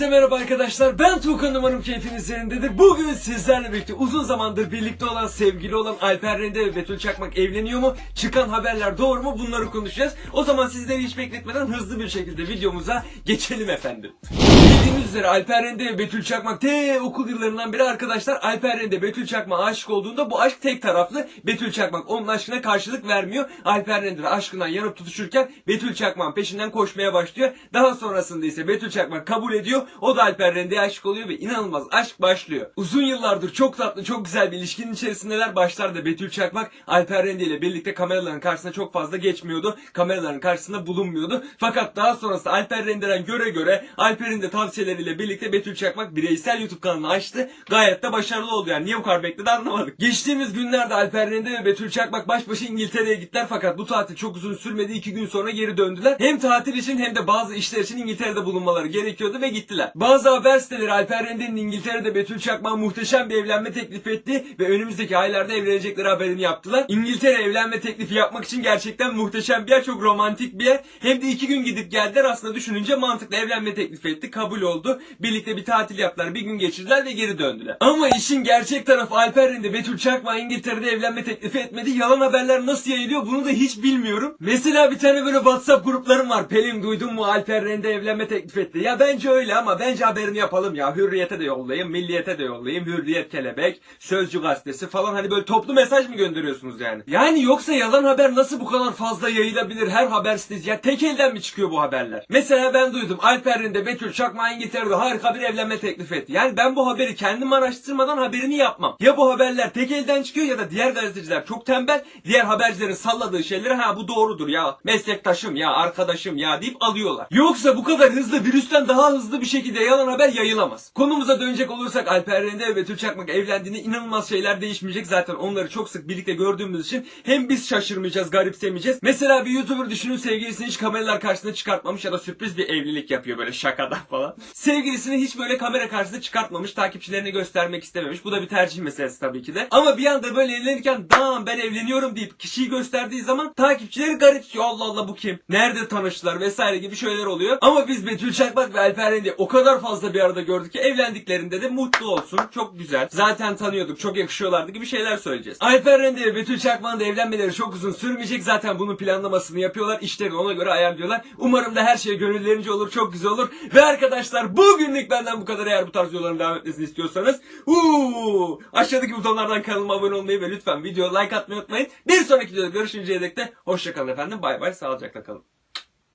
Hepinize merhaba arkadaşlar. Ben Tuğkan umarım keyfiniz yerindedir. Bugün sizlerle birlikte uzun zamandır birlikte olan sevgili olan Alper Rende ve Betül Çakmak evleniyor mu? Çıkan haberler doğru mu? Bunları konuşacağız. O zaman sizleri hiç bekletmeden hızlı bir şekilde videomuza geçelim efendim. Bildiğiniz üzere Alper Rende ve Betül Çakmak te okul yıllarından beri arkadaşlar Alper Rende Betül Çakmak'a aşık olduğunda bu aşk tek taraflı. Betül Çakmak onun aşkına karşılık vermiyor. Alper Rende de aşkından yanıp tutuşurken Betül Çakmak'ın peşinden koşmaya başlıyor. Daha sonrasında ise Betül Çakmak kabul ediyor. O da Alper Rende'ye aşık oluyor ve inanılmaz aşk başlıyor. Uzun yıllardır çok tatlı çok güzel bir ilişkinin içerisindeler. Başlarda Betül Çakmak Alper Rende ile birlikte kameraların karşısına çok fazla geçmiyordu. Kameraların karşısında bulunmuyordu. Fakat daha sonrasında Alper Rende'den göre göre Alper'in de tavsiyeleriyle birlikte Betül Çakmak bireysel YouTube kanalını açtı. Gayet de başarılı oldu yani. Niye bu kadar bekledi anlamadık. Geçtiğimiz günlerde Alper Rende ve Betül Çakmak baş başa İngiltere'ye gittiler fakat bu tatil çok uzun sürmedi. iki gün sonra geri döndüler. Hem tatil için hem de bazı işler için İngiltere'de bulunmaları gerekiyordu ve gittiler. Bazı haber siteleri Alper Rende'nin İngiltere'de Betül Çakmak'a muhteşem bir evlenme teklif etti ve önümüzdeki aylarda evlenecekleri haberini yaptılar. İngiltere evlenme teklifi yapmak için gerçekten muhteşem bir yer, çok romantik bir yer. Hem de iki gün gidip geldiler aslında düşününce mantıklı evlenme teklif etti, kabul oldu. Birlikte bir tatil yaptılar, bir gün geçirdiler ve geri döndüler. Ama işin gerçek tarafı Alper Rende Betül Çakmak'a İngiltere'de evlenme teklifi etmedi. Yalan haberler nasıl yayılıyor bunu da hiç bilmiyorum. Mesela bir tane böyle WhatsApp gruplarım var. Pelin duydun mu Alper Rende evlenme teklif etti. Ya bence öyle ama bence haberini yapalım ya. Hürriyete de yollayayım, Milliyete de yollayayım. Hürriyet Kelebek, Sözcü Gazetesi falan hani böyle toplu mesaj mı gönderiyorsunuz yani? Yani yoksa yalan haber nasıl bu kadar fazla yayılabilir? Her haber sitesi ya tek elden mi çıkıyor bu haberler? Mesela ben duydum Alper Rende Betül İngiltere'de harika bir evlenme teklif etti. Yani ben bu haberi kendim araştırmadan haberini yapmam. Ya bu haberler tek elden çıkıyor ya da diğer gazeteciler çok tembel. Diğer habercilerin salladığı şeyleri ha bu doğrudur ya meslektaşım ya arkadaşım ya deyip alıyorlar. Yoksa bu kadar hızlı virüsten daha hızlı bir şekilde yalan haber yayılamaz. Konumuza dönecek olursak Alper Rende ve Betül Çakmak evlendiğinde inanılmaz şeyler değişmeyecek. Zaten onları çok sık birlikte gördüğümüz için hem biz şaşırmayacağız, garipsemeyeceğiz. Mesela bir YouTuber düşünün sevgilisini hiç kameralar karşısında çıkartmamış ya da sürpriz bir evlilik yapıyor böyle şakadan falan. Sevgilisini hiç böyle kamera karşısında çıkartmamış, takipçilerine göstermek istememiş. Bu da bir tercih meselesi tabii ki de. Ama bir anda böyle evlenirken tamam ben evleniyorum deyip kişiyi gösterdiği zaman takipçileri garipsiyor. Allah Allah bu kim? Nerede tanıştılar vesaire gibi şeyler oluyor. Ama biz Betül Çakmak ve Alper Rende'yi o kadar fazla bir arada gördük ki evlendiklerinde de mutlu olsun. Çok güzel. Zaten tanıyorduk. Çok yakışıyorlardı gibi şeyler söyleyeceğiz. Alper Rende ve Betül Çakmak'ın da evlenmeleri çok uzun sürmeyecek. Zaten bunun planlamasını yapıyorlar. İşlerini ona göre ayarlıyorlar. Umarım da her şey gönüllerince olur. Çok güzel olur. Ve arkadaşlar bugünlük benden bu kadar. Eğer bu tarz videoların devam etmesini istiyorsanız uuu, aşağıdaki butonlardan kanalıma abone olmayı ve lütfen video like atmayı unutmayın. Bir sonraki videoda görüşünceye dek de hoşçakalın efendim. Bay bay. Sağlıcakla kalın.